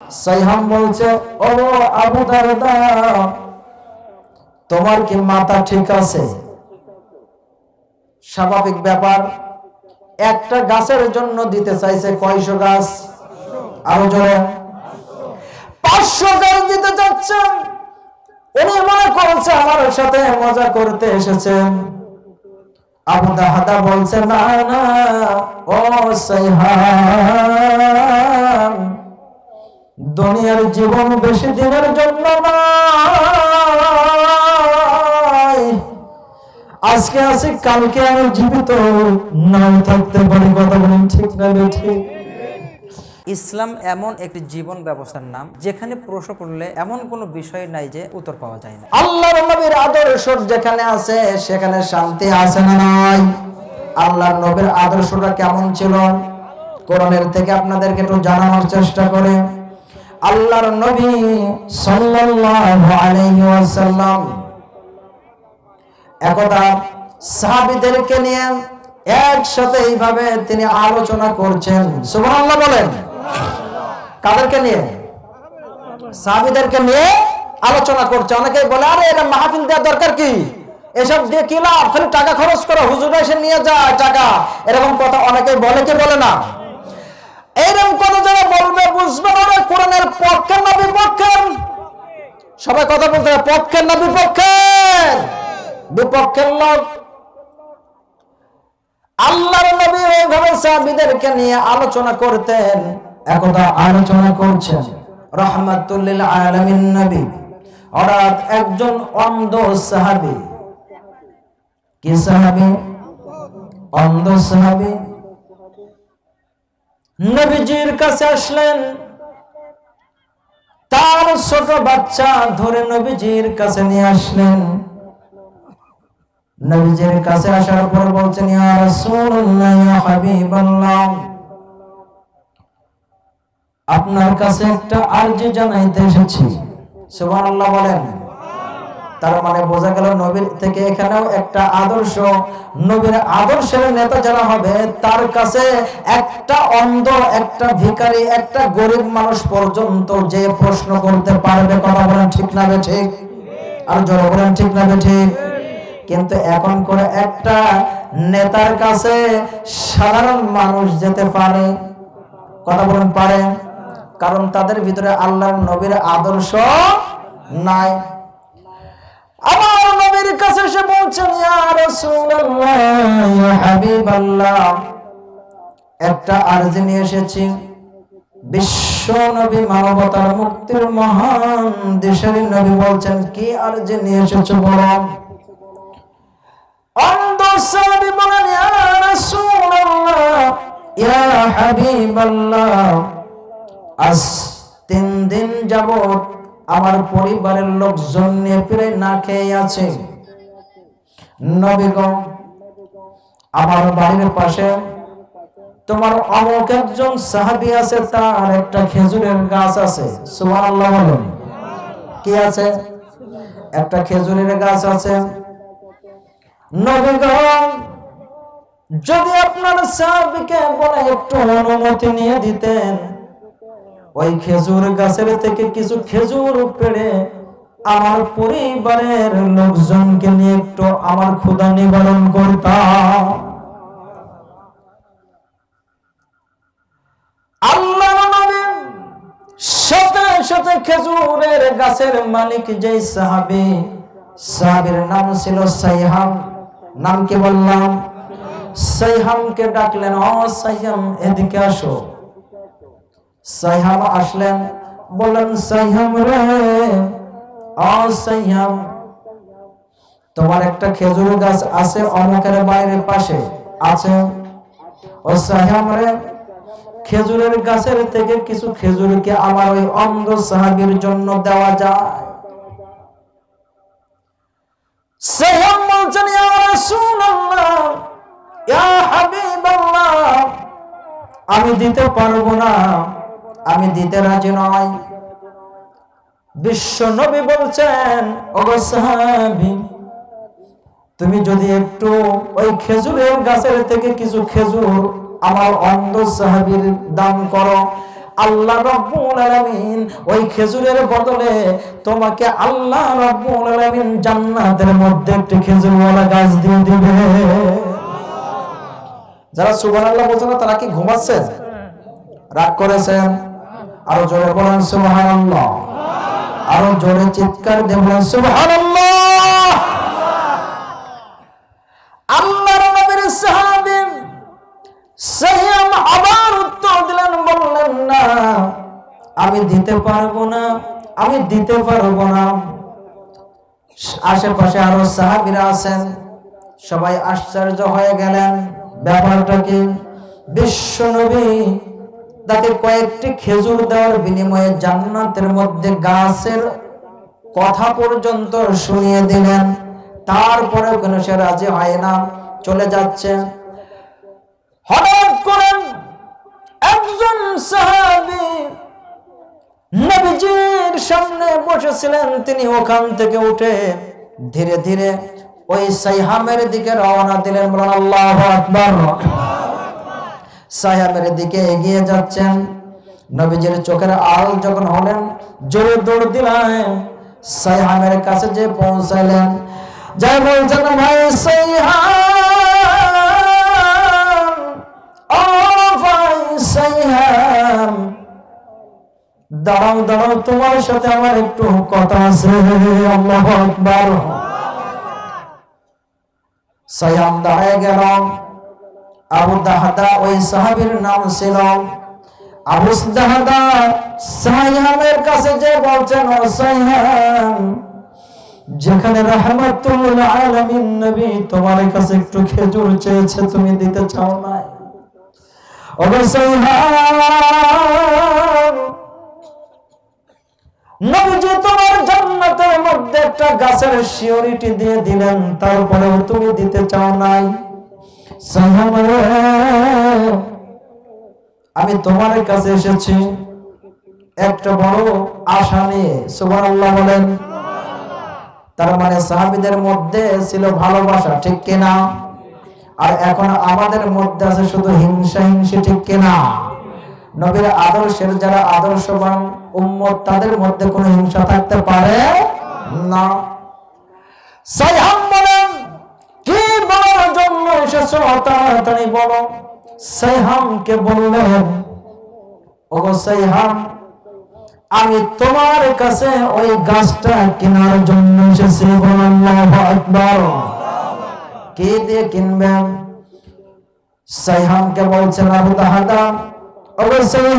সাইহাম বলছে ও আবু দারদা, তোমার কি মাথা ঠিক আছে? স্বাভাবিক ব্যাপার, একটা গাছের জন্য দিতে চাইছে কয়শো গাছ? আরও জোরে। পাঁচশো গাছ দিতে চাচ্ছেন? উনি মনে করেছে আমার সাথে মজা করতে এসেছেন। আবু দাহাদা বলছে, না না, ও সাইহাম দুনিয়ার জীবন বেশি দিনের জন্য আজকে আছি কালকে আমি জীবিত। নাও থাকতে পারি কথা বলেন ঠিক না ঠিক ইসলাম এমন একটি জীবন ব্যবস্থার নাম যেখানে প্রশ্ন করলে এমন কোনো বিষয় নাই যে উত্তর পাওয়া যায় না। আল্লাহর নবীর আদর্শ যেখানে আছে সেখানে শান্তি আছে না নাই? আল্লাহর নবীর আদর্শটা কেমন ছিল? কোরআনের থেকে আপনাদেরকে একটু জানানোর চেষ্টা করে আল্লাহর নবী সাল্লাল্লাহু আলাইহি ওয়াসাল্লাম। একদা সাহাবীদেরকে নিয়ে একসাথে এইভাবে তিনি আলোচনা করছেন। সুবহানাল্লাহ বলেন। কাদেরকে নিয়ে? সাহাবিদেরকে নিয়ে আলোচনা করছে। অনেকেই বলে, আরে, এটা মাহফিল দেওয়ার দরকার কি? এসব দিয়ে কি লাভ? খালি টাকা খরচ করো, হুজুর এসে নিয়ে যায় টাকা। এরকম কথা অনেকেই বলে কি বলে না? এইরকম কথা যারা বলবে বুঝবে না কোরআনের পক্ষের না বিপক্ষের? সবাই কথা বলতে পক্ষের না বিপক্ষের? বিপক্ষের লোক। আল্লাহর নবী ওইভাবে সাহাবীদেরকে নিয়ে আলোচনা করতেন। একদা আলোচনা করছেন। রহমাতুল্লিল আলামিন নবী। অর্থাৎ একজন অন্ধ সাহাবী। কি সাহাবী? অন্ধ সাহাবী? নবীজির কাছে আসলেন। তার ছোট বাচ্চা ধরে নবীজির কাছে নিয়ে আসলেন। নবীজির কাছে আসার পর বলছেন, ইয়া রাসূলুল্লাহ আপনার কাছে একটা আরজি জানাইতে এসেছি। সুবহানাল্লাহ বলেন। তার মানে বোঝা গেল নবীর থেকে এখানেও একটা আদর্শ। নবীর আদর্শের নেতা যারা হবে, তার কাছে একটা অন্ধ একটা ভিখারি, একটা গরিব মানুষ পর্যন্ত যে প্রশ্ন করতে পারবে কথা বলেন ঠিক না বে ঠিক? আর জোরে বলেন ঠিক না বে ঠিক? কিন্তু এখন করে একটা নেতার কাছে সাধারণ মানুষ যেতে পারে, কথা বলেন পারে? কারণ তাদের ভিতরে আল্লাহ নবীর আদর্শ নাই। আমার নবীর কাছে এসে বলছেন একটা আরজি নিয়ে এসেছি। বিশ্ব নবী মানবতার মুক্তির মহান দেশের নবী বলছেন, কি আরজি নিয়ে এসেছ বলো? আজ তিন দিন যাবত আমার পরিবারের লোকজন নিয়ে প্রায় না খেয়ে আছে। নবীগণ, আমার বাড়ির পাশে তোমার অমুক একজন সাহাবী আছে, তার একটা খেজুরের গাছ আছে। কি আছে? একটা খেজুরের গাছ আছে। যদি আপনার সাহাবীকে বলে একটু অনুমতি নিয়ে দিতেন ওই খেজুর গাছের থেকে কিছু খেজুর পেড়ে আমার পরিবারের লোকজনকে নিয়ে একটু আমার ক্ষুধা নিবারণ করতাম। সাথে সাথে খেজুরের গাছের মালিক যেই সাহাবী, সাহাবীর নাম ছিল সাইহাম। নাম কি বললাম? সাইহামকে ডাকলেন, ও সাইহাম, এদিকে আসো। সাইহাম আসলেন, বললেন সাইহাম রে ও সাইহাম তোমার একটা খেজুর গাছ আছে অমুকের বাইরের পাশে, আছে? ও সাইহাম রে, খেজুরের গাছের থেকে কিছু খেজুরকে আমার ওই অন্ধ সাহাবীর জন্য দেওয়া যায়। সাইহাম বলছেন, ইয়া রাসূলুল্লাহ, ইয়া হাবিবাল্লাহ, আমি দিতে পারব না। আমি দিতে রাজি নয়। বিশ্ব নবী বলছেন অবসাহাবি তুমি যদি একটু ওই খেজুরের গাছের থেকে কিছু খেজুর আমার অন্ধ সাহাবীর দান করো আল্লাহ রব্বুল আলামিন ওই খেজুরের বদলে তোমাকে আল্লাহ রব্বুল আলামিন জান্নাতের মধ্যে একটি খেজুরওয়ালা গাছ দিয়ে দিবে। যারা সুবহানাল্লাহ বলছেন না, তারা কি ঘুমাচ্ছেন? রাগ করেছেন? আরও জোরে বলেন, সুবহানাল্লাহ। আরও জোরে চিৎকার দিয়ে বলেন, সুবহানাল্লাহ। আল্লাহর নবীর সাহাবী সাইয়াম আবার উত্তর দিলেন, বললেন, না, আমি দিতে পারব না, আমি দিতে পারব না। আশেপাশে আরও সাহাবীরা আছেন, সবাই আশ্চর্য হয়ে গেলেন। ব্যাপারটা কি? বিশ্ব নবী তাকে কয়েকটি খেজুর দেওয়ার বিনিময়ে জান্নাতের মধ্যে গাছের কথা পর্যন্ত শুনিয়ে দিলেন। তারপরেও কেন সে রাজি হয় না, চলে যাচ্ছে। হঠাৎ করে একজন নবীজির সামনে বসেছিলেন। তিনি ওখান থেকে উঠে ধীরে ধীরে ওই সাইহামের দিকে রওনা দিলেন। আল্লাহ আকবার। সাইহামের দিকে এগিয়ে যাচ্ছেন। নবীজির চোখের আল যখন হলেন, জোরে দৌড় দিলেন। সাইহামের কাছে যে পৌঁছাইলেন, যাই বলছেন, ভাই সাইহাম ও ভাই সাইহাম দাঁড়াও দাঁড়াও, তোমার সাথে আমার একটু কথা আছে, আল্লাহ দাঁড়ায় গেল। আবু দাহাদা ওই সাহাবীর নাম ছিল। আবু দাহাদা সায়ামের কাছে যে বলছেন, ও সায়াম যেখানে রহমাতুল আলামিন নবী তোমার কাছে একটু খেজুর চেয়েছে, তুমি দিতে চাও না অবশ্যই নবীজি তোমার জান্নাতের মধ্যে একটা গাছের শিওরিটি দিয়ে দিলেন, তারপরেও তুমি দিতে চাও নাই? আমি তোমার কাছে এসেছি একটা বড় আশা নিয়ে, সুবহানাল্লাহ বলেন। তার মানে সাহাবীদের মধ্যে ছিল ভালোবাসা, ঠিক কিনা? আর এখন আমাদের মধ্যে আছে শুধু হিংসা, হিংসি, ঠিক কিনা? নবীর আদর্শের যারা আদর্শবান উম্মত, তাদের মধ্যে কোনো হিংসা থাকতে পারে না। বলেন তাড়াতাড়ি বলো বললেন ওগো সাইহাম, আমি তোমার কাছে ওই গাছটা কেনার জন্য এসেছি আকবার। কি দিয়ে কিনবেন সাইহামকে বলছেন আবু তাহাদা অবশ্যই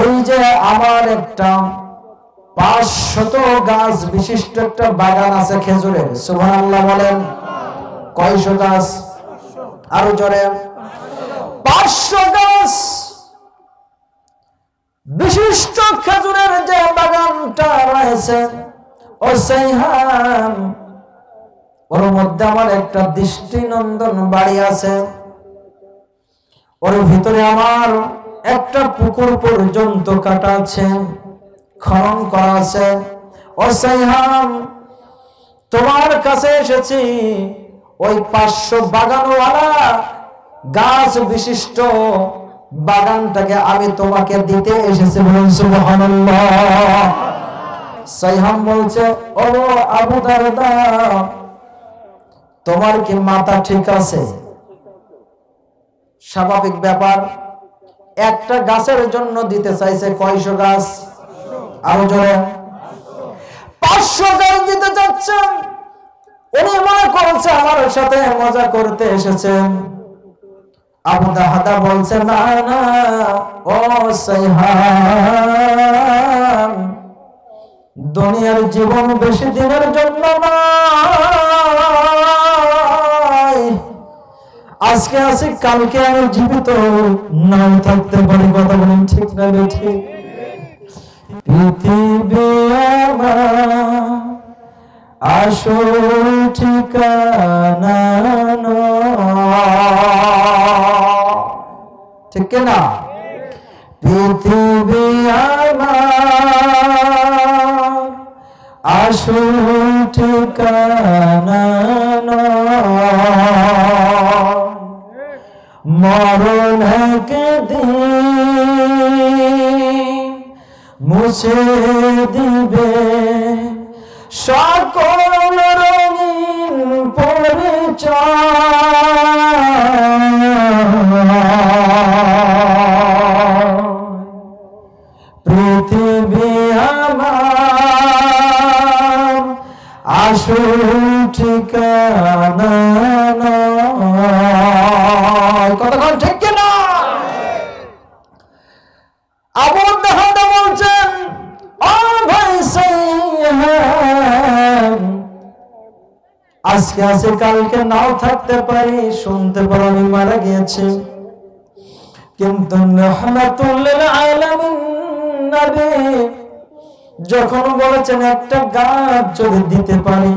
ওই যে আমার একটা পাঁচশত গাছ বিশিষ্ট একটা বাগান আছে খেজুরের, সুবহানাল্লাহ বলেন। কয়শো গাছ? আরও জোরে। পাঁচশো গাছ। বিশিষ্ট খেজুরের যে বাগানটা রয়েছে, ও ওর মধ্যে আমার একটা দৃষ্টিনন্দন বাড়ি আছে। ওর ভিতরে আমার একটা পুকুর পর্যন্ত কাটা খনন করা আছে। ও তোমার কাছে এসেছি। ওই পাঁচশো বাগানওয়ালা গাছ বিশিষ্ট বাগানটাকে আমি তোমাকে দিতে এসেছি বলুন বলছে, ও আবু দারদা, তোমার কি মাথা ঠিক আছে? স্বাভাবিক ব্যাপার, একটা গাছের জন্য দিতে চাইছে কয়শো গাছ? আরও জোরে। পাঁচশো গাছ দিতে চাচ্ছেন? উনি মনে করছে আমার সাথে মজা করতে এসেছেন। আবু দাহাদা বলছে, না না, ও সাইহাম দুনিয়ার জীবন বেশি দিনের জন্য নয়। আজকে আছি, কালকে আমি জীবিত নাও থাকতে পারি, কথা বলেন ঠিক না ঠিক পৃথিবী আমার আসল ঠিকানা। ঠিক না পৃথিবী আমার আসল ঠিকানা। মরণ একদিন মুছে দিবে সকল রঙিন পৃথিবী আমার আসল ঠিকানা। কতক্ষণ ঠিক কিনা আবু আজকে আছে, কালকে নাও থাকতে পারি। শুনতে পারো মারা গিয়েছি। কিন্তু যখন বলেছেন, একটা গাছ যদি দিতে পারি,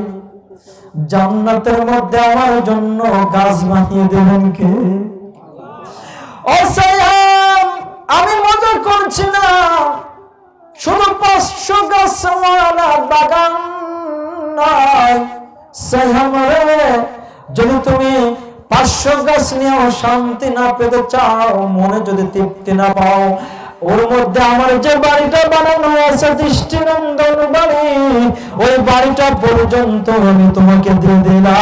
জান্নাতের মধ্যে আমার জন্য গাছ বানিয়ে দেবেন কে? আমি মজা করছি না। শুধু পাঁচশো গাছওয়ালা বাগান নয় যদি তুমি পাঁচশো গাছ নিয়েও শান্তি না পেতে চাও, মনে যদি তৃপ্তি না পাও, ওর মধ্যে আমার যে বাড়িটা বানানো আছে, দৃষ্টিনন্দন বাড়ি, ওই বাড়িটা পর্যন্ত আমি তোমাকে দিয়ে দিলাম।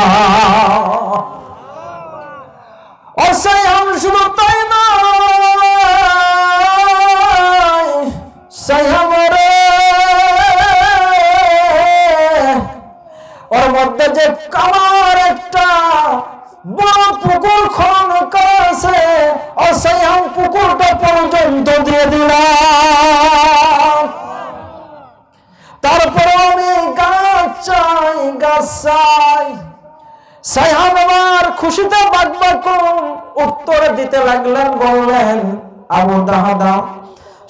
অসায়াম শুধু তাই নয় সায়াম লাগলেন বললেন, আবু দাহাদা,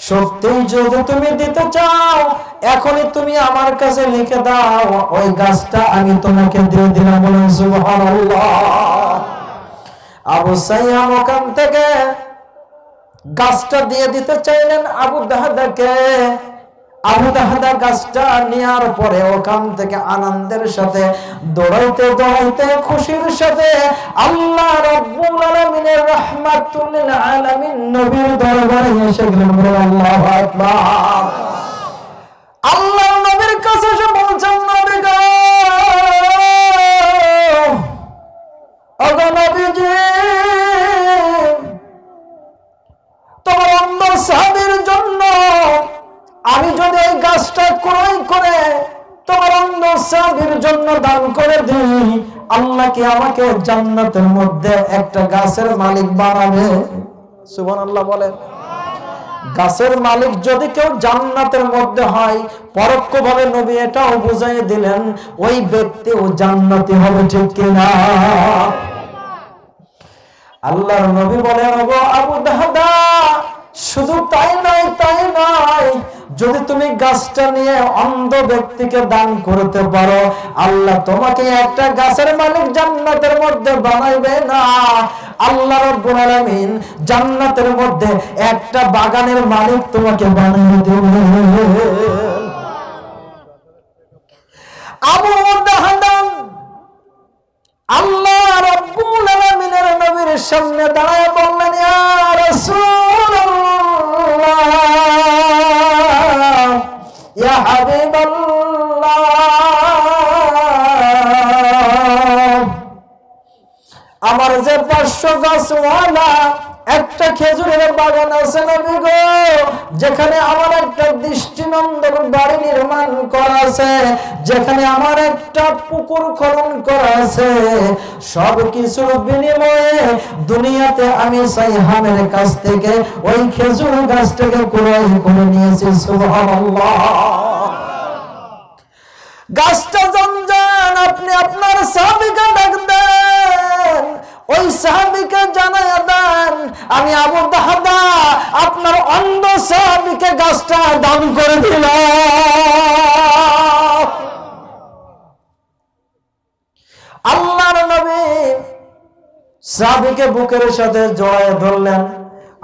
সত্যি যদি তুমি দিতে চাও, এখনই তুমি আমার কাছে লিখে দাও। ওই গাছটা আমি তোমাকে দিয়ে দিলাম বলেন, সুবহানাল্লাহ। আবু সাইয়াম ওখান থেকে গাছটা দিয়ে দিতে চাইলেন আবু দাহাদাকে। আবু গাছটা নেওয়ার পরে ওখান থেকে আনন্দের সাথে, দৌড়াইতে দৌড়াইতে, খুশির সাথে আল্লাহ রব্বুল আলামিনের রাহমাতুল আলামিন নবীর দরবারে এসে গেলেন আল্লাহু আল্লাহ নবীর কাছে কি আমাকে জান্নাতের মধ্যে একটা গাছের মালিক বানাবে? সুবহানাল্লাহ বলেন। গাছের মালিক যদি কেউ জান্নাতের মধ্যে হয়, পরোক্ষভাবে নবী এটাও বুঝাই দিলেন, ওই ব্যক্তিও জান্নাতি হবে ঠিক কিনা? আল্লাহর নবী বলেন আবু দাহদা, শুধু তাই নয় তাই নয় যদি তুমি গাছটা নিয়ে অন্ধ ব্যক্তিকে দান করতে পারো, আল্লাহ তোমাকে একটা গাছের মালিক জান্নাতের মধ্যে বানাইবে না। আল্লাহ রাব্বুল জান্নাতের মধ্যে একটা বাগানের মালিক তোমাকে বানিয়ে দেবে আল্লাহ রাব্বুল নবীর সামনে দাঁড়ায় বললেন, ইয়া রাসূলুল্লাহ গাছওয়ালা একটা খেজুরের বাগান আছে যেখানে আমার একটা দৃষ্টিনন্দন বাড়ি নির্মাণ করা আছে, যেখানে আমার একটা পুকুর খনন করা আছে। সব কিছুর বিনিময়ে দুনিয়াতে আমি সাইহানের কাছ থেকে ওই খেজুর গাছটাকে ক্রয় করে নিয়েছি, সুবহানাল্লাহ। গাছটা জঞ্জান আপনি আপনার দেন। ওই সাহাবিকে জানায় দেন আমি আবু দাহাদা আপনার অন্ধ সাহাবিকে গাছটা দান করে দিলাম। আল্লাহর নবী সাহাবিকে বুকের সাথে জড়ায় ধরলেন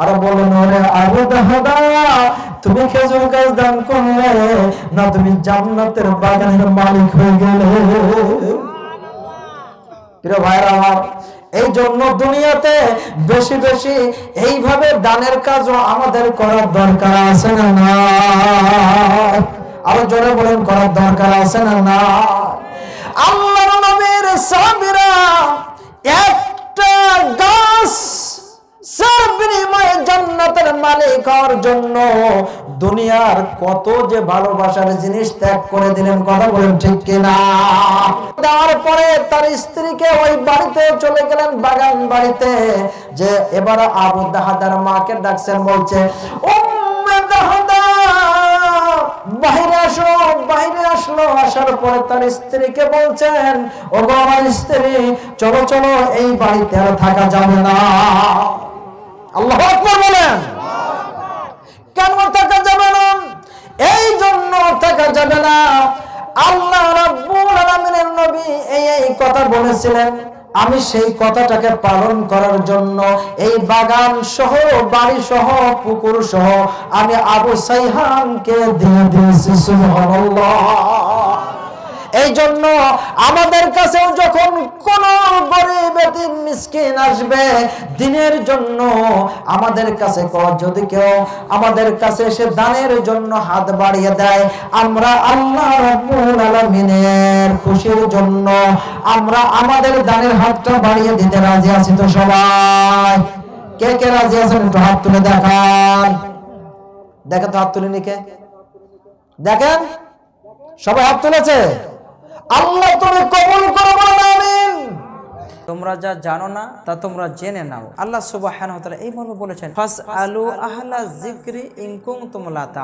আর বলেন ওরে আবু দাহাদা তুমি খেজুর গাছ দান করলে না তুমি জান্নাতের বাগানের মালিক হয়ে গেলে? প্রিয় ভাইরা আমার এই জন্য দুনিয়াতে বেশি বেশি এইভাবে দানের কাজও আমাদের করার দরকার আছে না না? আরও জোরে বলেন, করার দরকার আছে না না? আল্লাহর নবীর সাহাবীরা একটা গাছ যার বিনিময়ে জান্নাতের মালিক হওয়ার জন্য দুনিয়ার কত যে ভালোবাসার জিনিস ত্যাগ করে দিলেন, কথা বলেন ঠিক কিনা? দেওয়ার পরে তার স্ত্রীকে ওই বাড়িতে চলে গেলেন, বাগান বাড়িতে। যে এবার আবু দাহাদার মাকে ডাকছেন, বলছে বাইরে আসো বাইরে আসলো। আসার পরে তার স্ত্রীকে বলছেন ও আমার স্ত্রী, চলো চলো, এই বাড়িতে আর থাকা যাবে না। আল্লাহ আকবার বলেন। কেন থাকা যাবে না? এই জন্য থাকা যাবে না। আল্লাহ রাব্বুল আলামিনের নবী এই এই কথা বলেছিলেন। আমি সেই কথাটাকে পালন করার জন্য এই বাগান সহ, বাড়ি সহ, পুকুর সহ আমি আবু সাইহানকে দিয়ে দিয়েছি, সুবহানাল্লাহ। এই জন্য আমাদের কাছেও যখন কোন গরিব মিসকিন আসবে, দিনের জন্য আমাদের কাছে যদি কেউ আমাদের কাছে এসে দানের জন্য হাত বাড়িয়ে দেয়, আমরা আল্লাহ রাব্বুল খুশির জন্য আমরা আমাদের দানের হাতটা বাড়িয়ে দিতে রাজি আছি তো সবাই। কে কে রাজি আছেন? একটু হাত তুলে দেখান। দেখেন তো হাত তুলে নিকে দেখেন? সবাই হাত তুলেছে? আল্লাহ তুমি কবুল করব তোমরা যা জানো না, তা তোমরা জেনে নাও। আল্লাহ সুবাহ এই মর্ম বলেছেন ফাস আলু আহলা জিক্রি ইনকুম তোমলা তা